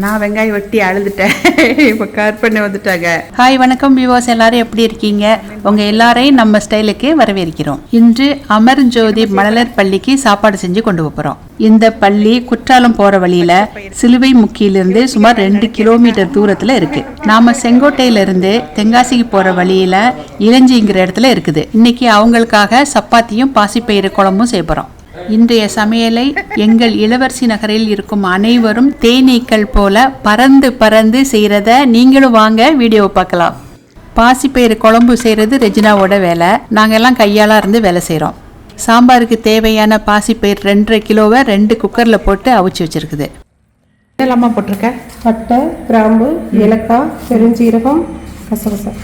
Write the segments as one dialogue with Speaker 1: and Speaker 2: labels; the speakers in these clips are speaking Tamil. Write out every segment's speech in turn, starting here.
Speaker 1: நான் வெங்காயம் வெட்டி அழுதுட்டேன். இப்போ கார் பண்ணி வந்துட்டாங்க.
Speaker 2: ஹாய் வணக்கம் விவோஸ் எல்லாரும் எப்படி இருக்கீங்க? உங்கள் எல்லாரையும் நம்ம ஸ்டைலுக்கு வரவேற்கிறோம். இன்று அமர் ஜோதி மழலர் பள்ளிக்கு சாப்பாடு செஞ்சு கொண்டு போகிறோம் இந்த பள்ளி குற்றாலம் போகிற வழியில் சிலுவை முக்கியிலிருந்து சுமார் ரெண்டு கிலோமீட்டர் தூரத்தில் இருக்குது நாம் செங்கோட்டையிலிருந்து தென்காசிக்கு போகிற வழியில் இளஞ்சிங்கிற இடத்துல இருக்குது. இன்னைக்கு அவங்களுக்காக சப்பாத்தியும் பாசிப்பயிறு குழம்பும் செய்ய இன்றைய சமையலை எங்கள் இளவரசி நகரில் இருக்கும் அனைவரும் தேனீக்கள் போல பறந்து பறந்து செய்கிறத நீங்களும் வாங்க வீடியோ பார்க்கலாம். பாசிப்பயிறு குழம்பு செய்கிறது ரெஜினாவோட வேலை. நாங்கள் எல்லாம் கையாளாக இருந்து வேலை செய்கிறோம் சாம்பாருக்கு தேவையான பாசிப்பயிறு ரெண்டரை கிலோவை ரெண்டு குக்கரில் போட்டு அவிச்சு வச்சிருக்குது.
Speaker 1: இதெல்லாமா போட்டிருக்க?
Speaker 3: பட்டை கிராம்பு ஏலக்காய் பெருஞ்சீரகம் கசகசா.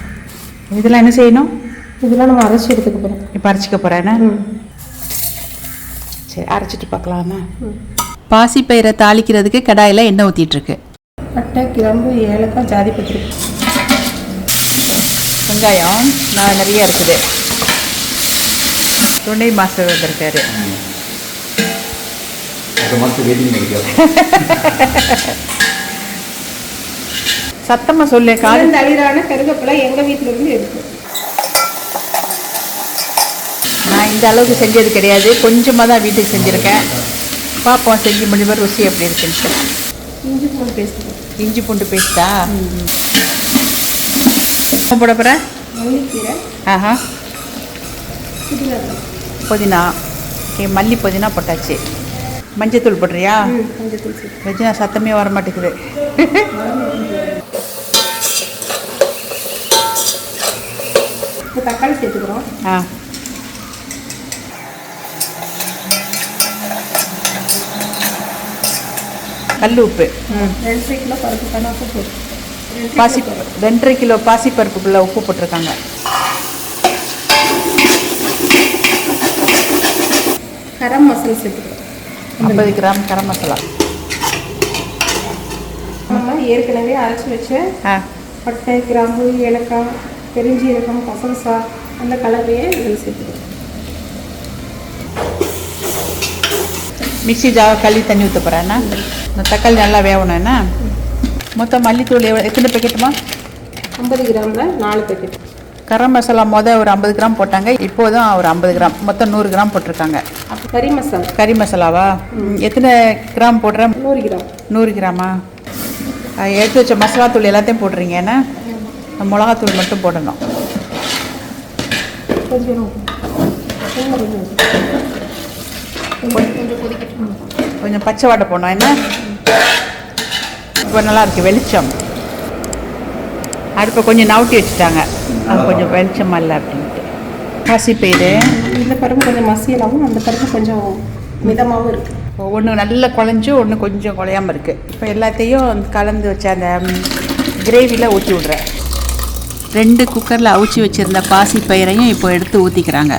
Speaker 1: இதெல்லாம் என்ன செய்யணும்?
Speaker 3: இதெல்லாம் நம்ம அரைச்சி எடுத்துக்க போகிறோம்
Speaker 1: இப்போ அரைச்சிக்க போகிறேன்னா சரி அரைச்சிட்டு பார்க்கலாமா?
Speaker 2: பாசிப்பயிரை தாளிக்கிறதுக்கு கடாயில் எண்ணெய் ஊற்றிட்டு இருக்கு
Speaker 3: பட்டை கிராம்பு ஏலக்காய் ஜாதி பத்திரி.
Speaker 1: வெங்காயம் நான் நிறைய இருக்குது. துணை மாஸ்டர் வந்திருக்காரு. சத்தமாக சொல்லு காது
Speaker 3: தளிரான கருவேப்பிலை எங்கள் வீட்டில் இருந்து
Speaker 1: நான் இந்த அளவுக்கு செஞ்சது கிடையாது. கொஞ்சமாக தான் வீட்டுக்கு செஞ்சுருக்கேன். பார்ப்போம் செஞ்சு முடிவு ருசி எப்படி இருக்குன்ட்டு
Speaker 3: இஞ்சி பூண்டு பேஸ்ட்
Speaker 1: இஞ்சி பூண்டு பேஸ்டா போட போகிற
Speaker 3: மல்லிக்கீரை
Speaker 1: ஆஹா.
Speaker 3: புதினா.
Speaker 1: ஓகே மல்லி புதினா போட்டாச்சு. மஞ்சத்தூள் போடுறியா? வெஜ்ஜா சத்தமே வர மாட்டேங்குது
Speaker 3: தக்காளி சேர்த்துக்கிறோம்.
Speaker 1: ஆ. கல் உப்பு பாசி ரெண்டரை கிலோ பாசி பருப்புக்குள்ள உப்பு போட்டிருக்காங்க.
Speaker 3: கரம் மசாலா சேர்த்துக்கிறோம்
Speaker 1: ஐம்பது கிராம் கரம் மசாலா.
Speaker 3: நம்ம ஏற்கனவே அரைச்சி வச்ச பட்டை கிராம்பு ஏலக்காய் பெருஞ்சீரகம் கசகசா அந்த கலவையை இதில் சேர்த்துக்கிறோம்
Speaker 1: மிக்ஸி ஜாவை கழுவி தண்ணி ஊற்ற போகிறேன்னா இந்த தக்காளி நல்லா வேகணும்னா மொத்தம் மல்லித்தூள் எவ்வளோ எத்தனை பேக்கெட்டுமா
Speaker 3: ஐம்பது கிராமில் நாலு பேக்கெட்
Speaker 1: கரம் மசாலா மொதல் ஒரு ஐம்பது கிராம் போட்டாங்க இப்போதும் ஒரு ஐம்பது கிராம் மொத்தம் நூறு கிராம் போட்டிருக்காங்க
Speaker 3: கறி மசாலா
Speaker 1: கறி மசாலாவா ம், எத்தனை கிராம் போடுறேன்
Speaker 3: நூறு கிராம்
Speaker 1: நூறு கிராமா எடுத்து வச்ச மசாலா தூள் எல்லாத்தையும் போடுறீங்க ஏன்னா மிளகாத்தூள் மட்டும் போடணும்
Speaker 3: கொஞ்சம் கொஞ்சம் கொஞ்சம் கொதிக்கட்டும்
Speaker 1: கொஞ்சம் பச்சை வாடை போடணும். என்ன? இப்போ நல்லா இருக்கு வெளிச்சம். அடுப்பை கொஞ்சம் நவுட்டி வச்சுட்டாங்க. அது கொஞ்சம் வெளிச்சமாக இல்லை அப்படின்ட்டு. பாசிப்பயிறு
Speaker 3: இந்த பருப்பு கொஞ்சம் மசியலாகவும் அந்த பருப்பு கொஞ்சம் மிதமாகவும் இருக்குது
Speaker 1: ஒன்று நல்லா குழஞ்சி ஒன்று கொஞ்சம் குழையாம இருக்குது இப்போ எல்லாத்தையும் கலந்து வச்ச அந்த கிரேவியில் ஊற்றி விட்றேன்.
Speaker 2: ரெண்டு குக்கரில் அவிச்சு வச்சிருந்த பாசி பயிரையும் இப்போ எடுத்து ஊற்றிக்கிறாங்க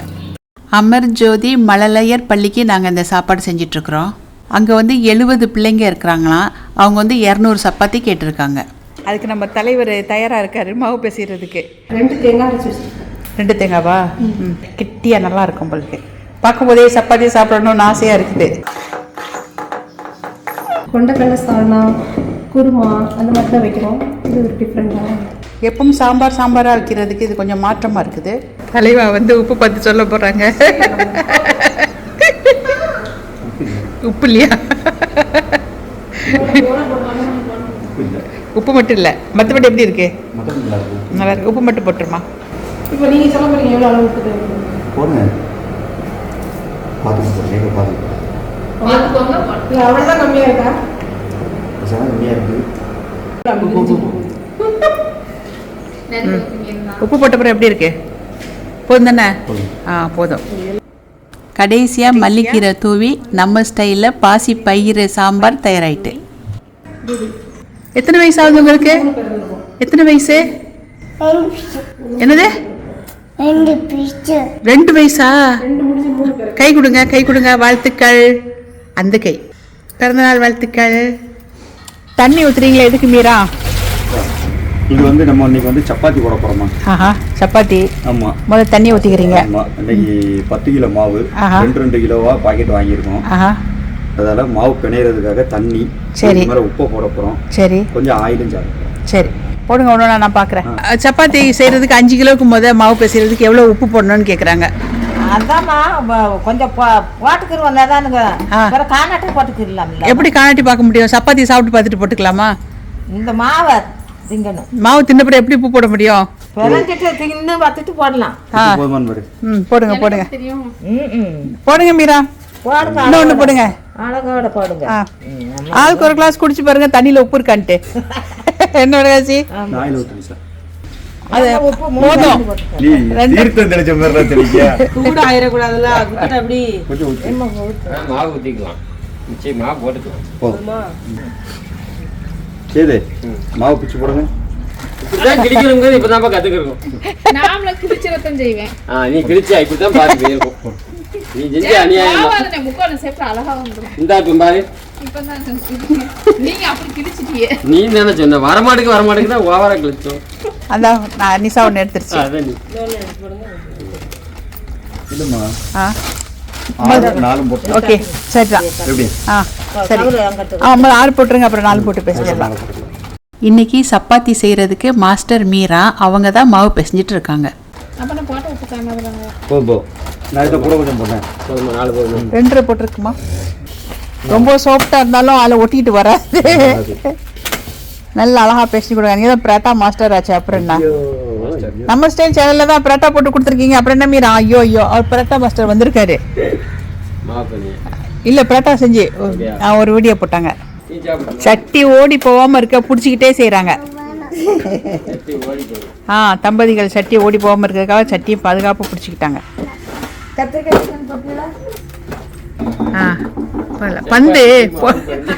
Speaker 2: அமர் ஜோதி மழலையர் பள்ளிக்கு நாங்கள் இந்த சாப்பாடு செஞ்சிட்ருக்குறோம். அங்கே வந்து எழுபது பிள்ளைங்க இருக்கிறாங்களாம். அவங்க வந்து இரநூறு சப்பாத்தி கேட்டிருக்காங்க.
Speaker 1: அதுக்கு நம்ம தலைவர் தயாராக இருக்காரு மாவு பேசிடுறதுக்கு
Speaker 3: ரெண்டு தேங்காய்
Speaker 1: ரெண்டு தேங்காவா? ம். கிட்டியாக நல்லா இருக்கும் உங்களுக்கு பார்க்கும்போதே சப்பாத்தி சாப்பிடணும்னு ஆசையாக இருக்குது.
Speaker 3: கொண்டக்கடலை சால்னா குருமா அந்த மாதிரி தான் வைக்கிறோம். இது ஒரு டிஃப்ரெண்ட்டாக
Speaker 1: எப்பவும் சாம்பார் சாம்பாராக வைக்கிறதுக்கு இது கொஞ்சம் மாற்றமாக இருக்குது. தலைவா வந்து உப்பு பார்த்து சொல்ல போகிறாங்க உப்பு இல்லையா? உப்பு மட்டும் இல்லை. மற்றபடி எப்படி இருக்கு?
Speaker 4: நல்லா
Speaker 1: இருக்கு. உப்பு மட்டும் போட்டுருமா?
Speaker 3: இப்போ நீங்கள் சொல்ல போகிறீங்க எவ்வளோ அளவு
Speaker 4: போடுங்க.
Speaker 3: அவ்வளோதான் கம்மியாக இருக்கா?
Speaker 4: கம்மியாக இருக்குது
Speaker 1: உப்பு போட்ட பிறகு எப்படி இருக்கு? போதும் தானே. ஆ போதும்.
Speaker 2: கடைசியாக மல்லிக்கீரை தூவி நம்ம ஸ்டைலில் பாசி பயிறு சாம்பார் தயாராயிட்டு.
Speaker 1: எத்தனை வயசு ஆகுது உங்களுக்கு? எத்தனை வயசு? என்னது? ரெண்டு வயசா? கை கொடுங்க கை கொடுங்க வாழ்த்துக்கள். அந்த கை. பிறந்தநாள் வாழ்த்துக்கள். தண்ணி ஊத்துறீங்களா? எதுக்கு மீரா?
Speaker 4: இது வந்து நம்ம இன்னைக்கு வந்து சப்பாத்தி போட போகிறோமா
Speaker 1: ஆஹா சப்பாத்தி.
Speaker 4: ஆமாம்
Speaker 1: முதல்ல தண்ணி ஊற்றிக்கிறீங்க
Speaker 4: ஆமாம் இன்னைக்கு பத்து கிலோ மாவு
Speaker 1: ஆஹா.
Speaker 4: ரெண்டு ரெண்டு கிலோவா பாக்கெட் வாங்கியிருக்கோம்.
Speaker 1: ஆஹா.
Speaker 4: அதால மாவு பிணையிறதுக்காக தண்ணி
Speaker 1: சரி.
Speaker 4: மேலே உப்பை போட போகிறோம்
Speaker 1: சரி.
Speaker 4: கொஞ்சம் ஆயிலும் சாப்பிடும்
Speaker 1: சரி. போடுங்க ஒன்று நான் பார்க்குறேன் சப்பாத்தி செய்கிறதுக்கு அஞ்சு கிலோவுக்கு முத மாவு பிசைறதுக்கு எவ்வளோ உப்பு போடணும்னு கேட்குறாங்க
Speaker 5: அதாம்மா வ- கொஞ்சம் போ- போட்டுக்கிருவோம் தானுங்க காணாட்டம் போட்டுக்கிடலாம்ல.
Speaker 1: எப்படி காணாட்டி பார்க்க முடியும்? சப்பாத்தி சாப்பிட்டு பார்த்துட்டு போட்டுக்கலாமா?
Speaker 5: இந்த மாவை திங்கணும்.
Speaker 1: மாவு தின்னப்பட எப்படி உப்பு போட முடியும்?
Speaker 5: பிறஞ்சிட்டு தின்னு பார்த்துட்டு போடலாம்.
Speaker 1: ம் போடுங்க போடுங்க.
Speaker 3: தெரியும்.
Speaker 5: ம் ம்.
Speaker 1: போடுங்க மீரா.
Speaker 5: போடுங்க
Speaker 1: இன்னொன்று போடுங்க.
Speaker 5: அழகோட.
Speaker 1: ஆளுக்கு ஒரு கிளாஸ் குடிச்சு பாருங்க தண்ணியில் உப்பு இருக்கான்ட்டு. என்னோட காசி அது
Speaker 5: உப்பு மூணு
Speaker 1: போதும்.
Speaker 5: வாட்டி போட்டுக்க.
Speaker 4: நீ
Speaker 1: ரெண்டு-
Speaker 4: தீர்த்தம் தெளிச்ச மாதிரி தான் தெளிக்க
Speaker 3: சூடு ஆயிடக்கூடாதுல்ல அதுக்கிட்ட அப்படி
Speaker 4: கொஞ்சம் ஊற்றி
Speaker 6: மாவு ஊற்றிக்கலாம் நிச்சயம் மாவு போட்டுக்கலாம்.
Speaker 4: போதும்? சரி மாவு பிச்சு போடுங்க
Speaker 6: கிழிக்கிறோங்கிறது இப்பதான்ப்பா கத்துக்கிறோம்
Speaker 3: நாமளும் கிழிச்சிடத்தான் செய்வேன்
Speaker 6: ஆ நீ பார்த்து இருக்கும் நீ செஞ்ச அநியாயம்
Speaker 3: முக்கால் சேர்த்து அழகா வந்துடும்
Speaker 6: இந்தா இப்ப பாரு
Speaker 3: இப்பதான் நீங்க அப்படி கிழிச்சிட்டியே
Speaker 6: நீ தானே சொன்ன வரமாட்டுக்கு வரமாட்டுக்கு தான் ஓவரா கிழிச்சோம்
Speaker 1: அதான் நான் நிசா ஒன்று எடுத்துருச்சு
Speaker 6: அதான் நீ
Speaker 4: இல்லைம்மா
Speaker 1: ஆ
Speaker 4: ஆறு நாலும் போட்டு
Speaker 1: ஓகே சரிதான்
Speaker 4: எப்படி?
Speaker 1: ஆ சரி.
Speaker 5: கவுரு அங்கிட்டு
Speaker 1: ஆ முதல்ல ஆறு போட்டுருங்க அப்புறம் நாலு போட்டு பேசிடலாம்
Speaker 2: இன்னைக்கு சப்பாத்தி செய்கிறதுக்கு மாஸ்டர் மீரா அவங்க தான் மாவு பிசைஞ்சிட்டு இருக்காங்க.
Speaker 1: ரெண்டரை போட்டிருக்குமா? ரொம்ப சாஃப்டாக இருந்தாலும் அதில் ஒட்டிக்கிட்டு வராது. நல்ல அழகா பேசி கொடுங்க. நீங்கள் தான் பிரேட்டா மாஸ்டர் ஆச்சு அப்புறம் என்ன? நம்ம ஸ்டைல் சேனலில் தான் பிரேட்டா போட்டு கொடுத்துருக்கீங்க. அப்புறம் என்ன மீரா? ஐயோ ஐயோ அவர் பிரேட்டா மாஸ்டர் வந்திருக்காரு. இல்லை பிரேட்டா செஞ்சு. ஒரு வீடியோ போட்டாங்க. சட்டி ஓடி போகாமல் இருக்க பிடிச்சிக்கிட்டே
Speaker 6: போகுது.
Speaker 1: ஆ தம்பதிகள் சட்டி ஓடி போகாமல் இருக்கிறதுக்காக சட்டியை பாதுகாப்பாக பிடிச்சிக்கிட்டாங்க. ஆ. பந்து.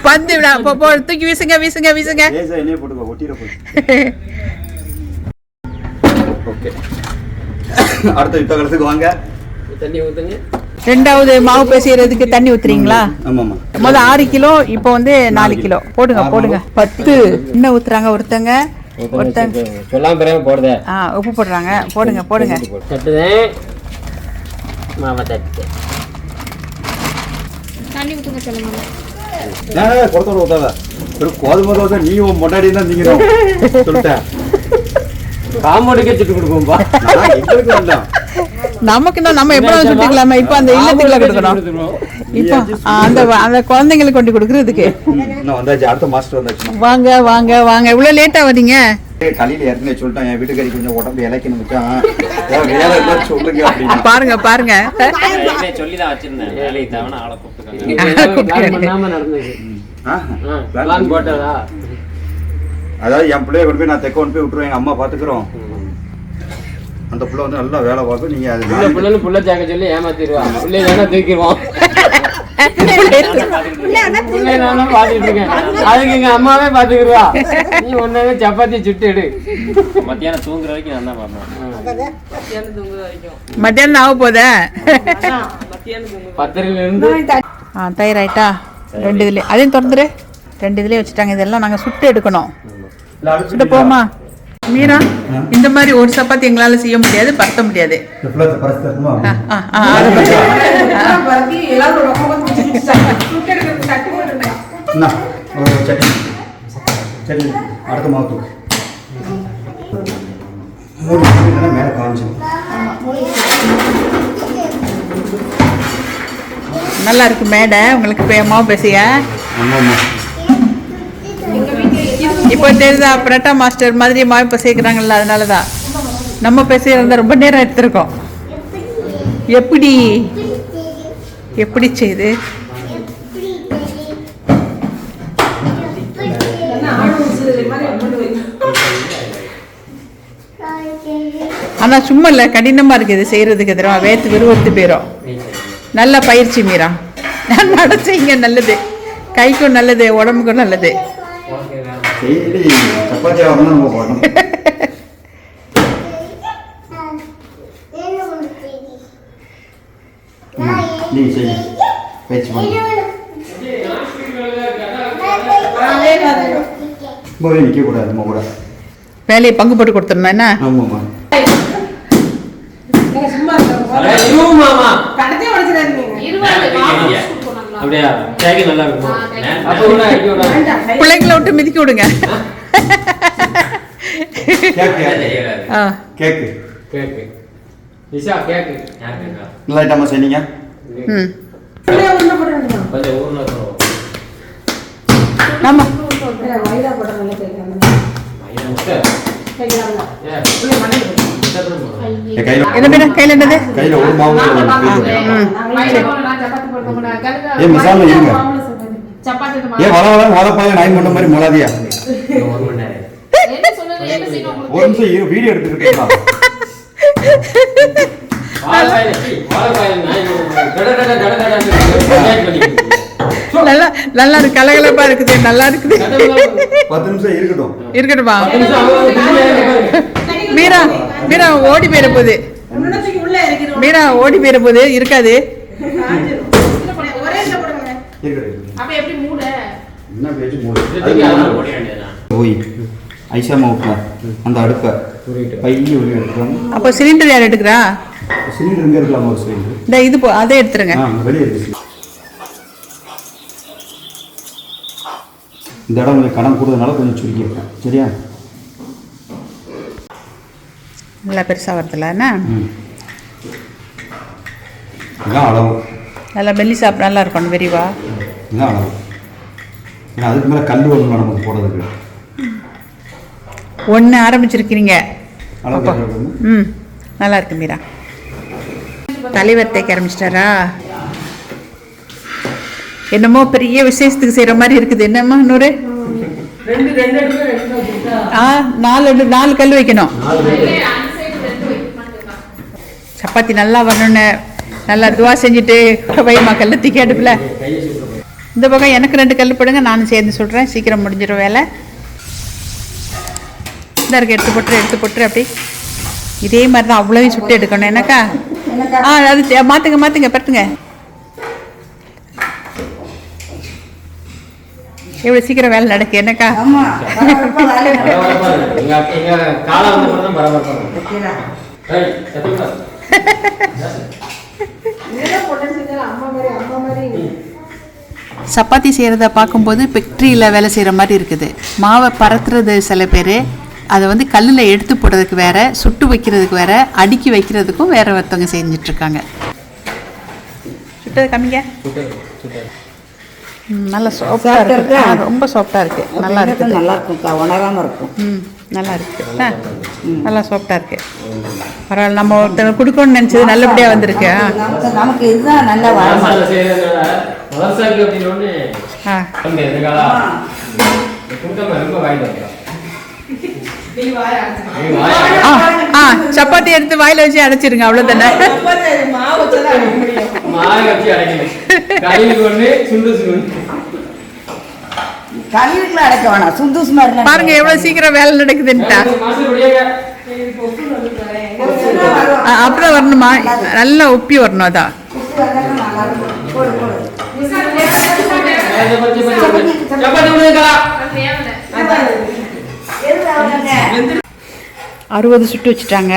Speaker 1: பந்து விடா. போ போ, தூக்கி வீசுங்க வீசுங்க வீசுங்க
Speaker 4: லேசா எண்ணெய் போட்டுக்கோ ஒட்டிட போகுது ஓகே. அடுத்த யுத்த காலத்துக்கு வாங்க.
Speaker 6: தண்ணி ஊற்றுங்க
Speaker 1: ரெண்டாவது மாவு பேசுறதுக்கு தண்ணி ஊத்துறீங்களா?
Speaker 4: ஆமாம்மா.
Speaker 1: முத ஆறு கிலோ இப்போ வந்து நாலு கிலோ. போடுங்க போடுங்க. பத்து. என்ன ஊத்துறாங்க ஒருத்தங்க? ஒருத்தங்க.
Speaker 6: சொல்லாம பிறகு போடுதே.
Speaker 1: ஆ உப்பு போடுறாங்க. போடுங்க போடுங்க.
Speaker 6: தட்டுதேன் மாவை தட்டு
Speaker 3: தண்ணி ஊத்துங்க சொல்லுங்க.
Speaker 4: நான் கொடுத்தோட ஊத்தாத ஒரு கோதுமை தோசை நீ முன்னாடி தான் நீங்கணும் சொல்லிட்டேன்.
Speaker 6: காம்பவுண்டுக்கே சுட்டு கொடுப்போம்பா.
Speaker 4: நான் எங்களுக்கு வேண்டாம்
Speaker 1: நமக்குன்னா நம்ம எப்படாவது சுட்டுக்கலாமா? இப்போ அந்த இல்லத்துக்குள்ள கொடுக்கணும். இப்போ அந்த அந்த குழந்தைங்களுக்கு கொண்டு கொடுக்கறதுக்கு.
Speaker 4: வந்தாச்சு அடுத்த மாஸ்டர் வந்தாச்சுமா?
Speaker 1: வாங்க வாங்க வாங்க. இவ்வளோ லேட்டாக வரீங்க
Speaker 4: கலையில ஏற்கனவே சொல்லிட்டான் என் வீட்டுக்காரி கொஞ்சம் உடம்பு சொல்லுங்க அப்படின்னு.
Speaker 1: பாருங்க பாருங்க.
Speaker 6: சொல்லி தான் வச்சிருந்தேன். ஆளை
Speaker 4: அதாவது என் பிள்ளைய கொண்டு போய் நான் தெக்க கொண்டு போய் விட்டுருவேன் எங்க அம்மா பாத்துக்கிறோம். அந்த பிள்ளை வந்து நல்லா வேலை பார்க்கும் நீங்க அது
Speaker 6: புள்ள புள்ளன்னு புள்ள சாக்க சொல்லி ஏமாத்திடுவா. பிள்ளை தானே தூக்கிடுவோம். அதுக்கு எங்க அம்மாவே பாத்துக்கிடுவா. நீ ஒன்னாவே சப்பாத்தி சுட்டு எடு. மத்தியானம் தூங்குற வரைக்கும் நான் தான் பார்ப்பேன்.
Speaker 1: மத்தியானம் ஆக போதே?
Speaker 6: பத்தரையில இருந்து
Speaker 1: ஆ தயாராயிட்டா? ரெண்டு இதுல அதையும் திறந்துரு ரெண்டு இதுலயே வச்சுட்டாங்க. இதெல்லாம் நாங்க சுட்டு எடுக்கணும். சுட்டு போமா மீரா இந்த மாதிரி ஒரு சப்பாத்தி எங்களால செய்ய முடியாது பரத்த முடியாது.
Speaker 4: அடுத்த மாவு தூக்கு மூணு மேலே
Speaker 1: நல்லா இருக்கு மேடை உங்களுக்கு பே- மாவு பேசிய? இப்போ தெரியுதா? பிரட்டா மாஸ்டர் மாதிரி மாவு இப்போ சேர்க்குறாங்கல்ல அதனால தான் நம்ம பேசுகிறதா ரொம்ப நேரம் எடுத்திருக்கோம். எப்படி? எப்படி செய்து? ஆனால் சும்மா இல்லை கடினமாக இருக்குது செய்கிறதுக்கு தெரியுமா வேத்து விறுவிறுத்து போயிடும் நல்ல பயிற்சி மீரா. நடச்சிங்க நல்லது. கைக்கும் நல்லது உடம்புக்கும் நல்லது.
Speaker 4: சப்பாத்தி ஆகணும் நம்ம நீ சரி பயிற்சி பண்ணு நம்ம கூட
Speaker 1: வேலையை பங்கு போட்டு கொடுத்துருந்தேன் என்ன
Speaker 4: ஆமாம்மா
Speaker 6: மாமா
Speaker 3: இருபது
Speaker 6: அப்படியா? கேக்கு நல்லா இருக்கும்.
Speaker 1: பிள்ளைங்களை விட்டு மிதிக்க விடுங்க.
Speaker 4: கேக்கு.
Speaker 1: ஆ.
Speaker 4: கேக்கு.
Speaker 6: நிஷா கேக்கு.
Speaker 4: நல்லா ஐட்டமா
Speaker 6: இருக்கும்
Speaker 1: நம்ம
Speaker 4: கையில்
Speaker 1: என்னது?
Speaker 4: கையில ஒரு மாவு ஏ மிசால இருங்க. ஏ வர வர வளப்பாய நாய் முன்ன மாதிரி மொளாதியா?
Speaker 6: ஒரு
Speaker 4: நிமிஷம் இரு வீடியோ.
Speaker 1: நல்லா நல்லா இருக்கு கலகலப்பா இருக்குது நல்லா இருக்குது.
Speaker 4: பத்து நிமிஷம் இருக்கட்டும்.
Speaker 1: மீரா மீரா ஓடி போயிட போகுது. மீரா ஓடி போயிட போகுது இருக்காது.
Speaker 4: என்ன பேச்சு மூடு. போய் ஐசா மவுட்ல அந்த அடுப்பை பையி ஒளி
Speaker 1: அப்போ சிலிண்டர் யார் எடுக்கிறா?
Speaker 4: சிலிண்டர் இங்க இருக்கலாம் ஒரு சிலிண்டர்
Speaker 1: இந்த இது போ அதை எடுத்துருங்க.
Speaker 4: வெளியே இருக்கு இந்த இடம் கொஞ்சம் கடன் கூடுறதுனால கொஞ்சம் சுருக்கியிருக்கேன் சரியா?
Speaker 1: நல்லா பெருசாக வருதுல்ல என்ன
Speaker 4: அளவு.
Speaker 1: நல்லா மெல்லி சாப்பிட நல்லா இருக்கணும் விரிவா
Speaker 4: ஏன்னா அதுக்கு மேலே கல் ஒன்று நமக்கு போடுறதுக்கு.
Speaker 1: ஒன்று ஆரம்பிச்சிருக்கிறீங்க. ம் நல்லா இருக்கு மீரா. தலைவர் தேய்க்க ஆரம்பிச்சிட்டாரா? என்னமோ பெரிய விசேஷத்துக்கு செய்கிற மாதிரி இருக்குது. என்னம்மா நூறு ஆ நாலு ரெண்டு- நாலு கல் வைக்கணும். சப்பாத்தி நல்லா வரணும்னு. நல்லா துவா செஞ்சுட்டு வைமா கல் தூக்கி அடுப்பில் இந்த பக்கம் எனக்கு ரெண்டு கல் போடுங்க நானும் சேர்ந்து சொல்கிறேன் சீக்கிரம் முடிஞ்சிடும் வேலை. இந்த இருக்கு எடுத்து போட்டுரு எடுத்து போட்டுரு அப்படி. இதே மாதிரி தான் அவ்வளோவையும் சுட்டு எடுக்கணும். என்னக்கா ஆ அது மாத்துங்க மாத்துங்க பட்டுங்க எவ்வளோ சீக்கிரம் வேலை நடக்கு என்னக்கா
Speaker 6: பரபரப்பா
Speaker 2: சப்பாத்தி செய்கிறத பார்க்கும்போது ஃபேக்ட்ரியில் வேலை செய்கிற மாதிரி இருக்குது. மாவை பரத்துறது சில பேர் அதை வந்து கல்லில் எடுத்து போடுறதுக்கு வேற சுட்டு வைக்கிறதுக்கு வேற அடுக்கி வைக்கிறதுக்கும் வேற ஒருத்தவங்க செஞ்சிட்ருக்காங்க.
Speaker 1: சுட்டது கம்மிங்க நல்லா சாஃப்டாக இருக்கு. ஆ, ரொம்ப சாஃப்டாக இருக்கு. நல்லா இருக்குது
Speaker 5: நல்லா இருக்கும்க்கா? உணராம இருக்கும்.
Speaker 1: ம். நல்லா இருக்கு ஆ, நல்லா சாஃப்டாக இருக்கு. பரவாயில்ல நம்ம ஒருத்தங்க கொடுக்கணும்னு நினச்சது நல்லபடியாக வந்திருக்கு. ஆ.
Speaker 5: நமக்கு இதுதான் நல்லா
Speaker 1: ஆ. ஆ ஆ சப்பாத்தி எடுத்து வாயில வச்சு அடைச்சிருங்க அவ்வளோதானே
Speaker 6: மாலை
Speaker 5: கல்லுக்குள்ள அடைக்க வேணாம். சுந்தூஸ் மாதிரி
Speaker 1: பாருங்க எவ்வளவு சீக்கிரம் வேலை நடக்குதுன்ட்டா. அப்படிதான் வரணுமா? நல்லா ஒப்பி வரணும் அதான் அறுபது சுட்டு வச்சுட்டாங்க.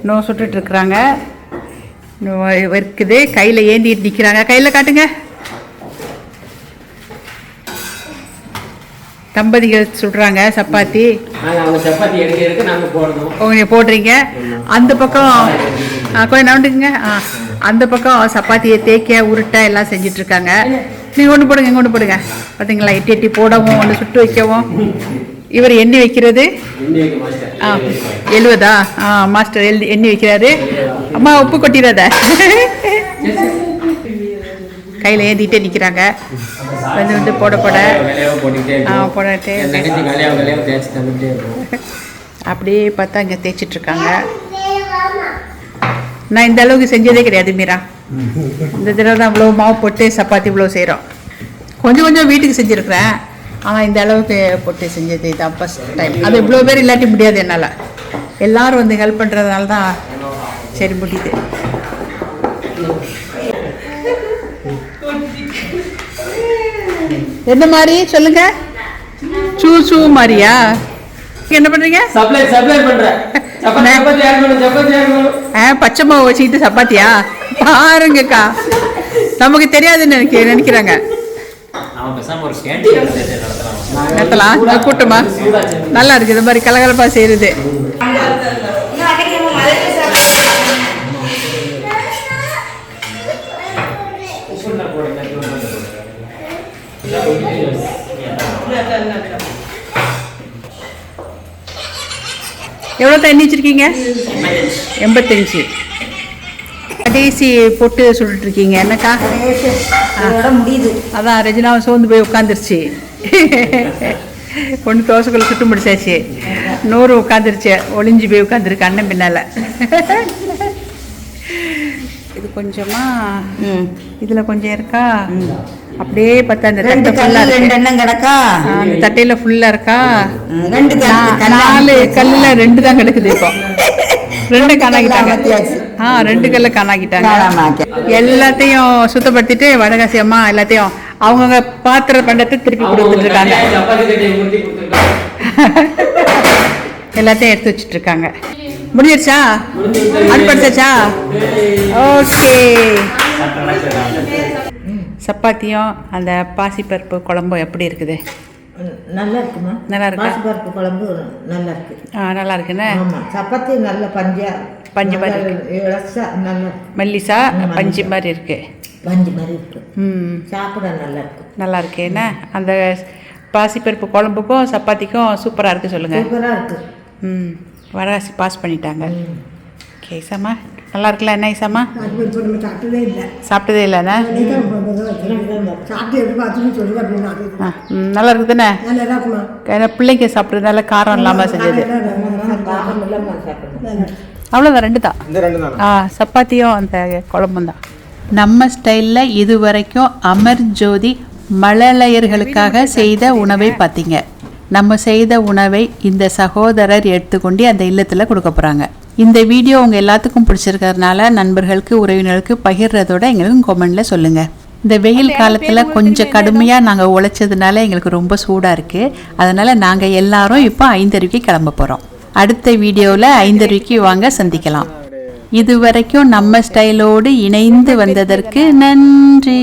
Speaker 1: இன்னும் சுட்டுட்டு இருக்கிறாங்க. இருக்குது கையில் ஏந்திட்டு நிற்கிறாங்க கையில் காட்டுங்க. தம்பதிகள் சுடுறாங்க சப்பாத்தி.
Speaker 6: சப்பாத்தி எடுக்க எடுக்க நாங்க போடணும்.
Speaker 1: உங்க போடுறீங்க? அந்த பக்கம் கொஞ்சம் நவுண்டுங்க ஆ அந்த பக்கம் சப்பாத்தியை தேய்க்க உருட்ட எல்லாம் செஞ்சுட்டு இருக்காங்க நீங்கள் ஒன்று போடுங்க இங்கே ஒன்று போடுங்க. பார்த்தீங்களா எட்டி எட்டி போடவும் ஒன்று சுட்டு வைக்கவும். இவர் எண்ணி வைக்கிறது. ஆ எழுவதா? ஆ மாஸ்டர் எழுதி எண்ணி வைக்கிறாரு. அம்மா உப்பு கொட்டிடாத. கையில் ஏந்திட்டே நிற்கிறாங்க வந்து வந்து போட போட. ஆ அப்படியே பார்த்தா இங்கே தேய்ச்சிட்டு இருக்காங்க நான் இந்த அளவுக்கு செஞ்சதே கிடையாது மீரா. இந்த தடவை தான் இவ்வளோ மாவு போட்டு சப்பாத்தி இவ்வளோ செய்கிறோம் கொஞ்சம் கொஞ்சம் வீட்டுக்கு செஞ்சுருக்கிறேன். ஆனால் இந்த அளவுக்கு போட்டு செஞ்சது இதான் ஃபஸ்ட் டைம் அது இவ்வளோ பேர் இல்லாட்டி முடியாது என்னால். எல்லாரும் வந்து ஹெல்ப் பண்ணுறதுனால தான் சரி முடியுது. எந்த மாதிரி? சொல்லுங்க. சூ சூ மாதிரியா? என்ன பண்ணுறீங்க
Speaker 6: சப்ளை சப்ளை பண்றேன்.
Speaker 1: பச்சை மாவு வச்சுக்கிட்டு சப்பாத்தியா? பாருங்கக்கா. நமக்கு தெரியாதுன்னு நினைக்க நினைக்கிறாங்க.
Speaker 6: நடத்தலாம்.
Speaker 1: கூட்டமா? நல்லா இருக்கு இந்த மாதிரி கலகலப்பா செய்யறது. எவ்வளோ தண்ணி வச்சிருக்கீங்க? எண்பத்தஞ்சு. கடைசி பொட்டு சுட்டுட்டு இருக்கீங்க என்னக்கா
Speaker 5: முடியுது.
Speaker 1: அதான் ரெஜினாவும் சோர்ந்து போய் உட்காந்துருச்சு ஒன்று தோசைக்குள்ள சுட்டு முடிச்சாச்சு. நூறு உட்காந்துருச்சு ஒளிஞ்சு போய் உட்காந்துருக்கு அண்ணன் பின்னால. இது கொஞ்சமா இதுல கொஞ்சம் இருக்கா? அப்படியே பார்த்தா அந்த
Speaker 5: ரெண்டு
Speaker 1: தட்டை ஃபுல்லா
Speaker 5: கல்லு ரெண்டு எண்ணம் கிடக்கா?
Speaker 1: அந்த தட்டையில ஃபுல்லா இருக்கா?
Speaker 5: ரெண்டு
Speaker 1: நாலு கல்லுல ரெண்டு தான் கிடக்குது இப்போ. ரெண்டு காணாக்கிட்டாங்க. ஆ ரெண்டு கல்ல காணாக்கிட்டாங்க. எல்லாத்தையும் சுத்தப்படுத்திட்டு வடகாசி அம்மா எல்லாத்தையும் அவங்கவுங்க பாத்திர பண்டத்தை திருப்பி கொடுத்துட்டு இருக்காங்க. எல்லாத்தையும் எடுத்து வச்சுட்டு இருக்காங்க. முடிஞ்சிருச்சா? அனுப்பிச்சாச்சா ஓகே. சப்பாத்தியும் அந்த பாசிப்பருப்பு குழம்பும் எப்படி இருக்குது?
Speaker 5: நல்லா இருக்குமா
Speaker 1: நல்லா இருக்கா?
Speaker 5: பாசிப்பருப்பு குழம்பு நல்லா இருக்கு
Speaker 1: ஆ நல்லா இருக்குண்ணே
Speaker 5: ஆமா சப்பாத்தி நல்ல பஞ்சா.
Speaker 1: பஞ்சு மாதிரி
Speaker 5: நல்லா
Speaker 1: மெல்லிசா பஞ்சு மாதிரி இருக்கு.
Speaker 5: பஞ்சு மாதிரி இருக்கு.
Speaker 1: ம்.
Speaker 5: சாப்பிட நல்லா இருக்கு
Speaker 1: நல்லா இருக்கு என்ன? அந்த பாசிப்பருப்பு குழம்புக்கும் சப்பாத்திக்கும் சூப்பராக இருக்கு சொல்லுங்க.
Speaker 5: சூப்பரா இருக்கு.
Speaker 1: ம். வடகாசி பாஸ் பண்ணிட்டாங்க. ஓகே இசாமா நல்லா இருக்குல்ல என்ன
Speaker 7: நம்ம சாப்பிட்டதே இல்லை.
Speaker 1: சாப்பிட்டதே இல்லைண்ணே நல்லா இருக்குதுண்ணே?
Speaker 7: நல்லா இருக்குமா?
Speaker 1: ஏன்னா பிள்ளைங்க சாப்பிட்றதுனால காரம் இல்லாமல் செஞ்சது அவ்வளோதான் ரெண்டு தான்
Speaker 4: இந்த ரெண்டு தான்
Speaker 1: ஆ சப்பாத்தியும் அந்த குழம்பும் தான்
Speaker 2: நம்ம ஸ்டைலில் இதுவரைக்கும் அமர் ஜோதி மழலையர்களுக்காக செய்த உணவை பார்த்தீங்க. நம்ம செய்த உணவை இந்த சகோதரர் எடுத்துக்கொண்டு அந்த இல்லத்தில் கொடுக்க போகிறாங்க இந்த வீடியோ உங்கள் எல்லாத்துக்கும் பிடிச்சிருக்கறதுனால நண்பர்களுக்கு உறவினர்களுக்கு பகிர்றதோட எங்களுக்கு கொமெண்டில் சொல்லுங்கள் இந்த வெயில் காலத்தில் கொஞ்சம் கடுமையாக நாங்கள் உழைச்சதுனால எங்களுக்கு ரொம்ப சூடாக இருக்குது அதனால் நாங்கள் எல்லாரும் இப்போ ஐந்தருவிக்கு கிளம்ப போகிறோம் அடுத்த வீடியோவில் ஐந்தருவிக்கு வாங்க சந்திக்கலாம். இதுவரைக்கும் நம்ம ஸ்டைலோடு இணைந்து வந்ததற்கு நன்றி.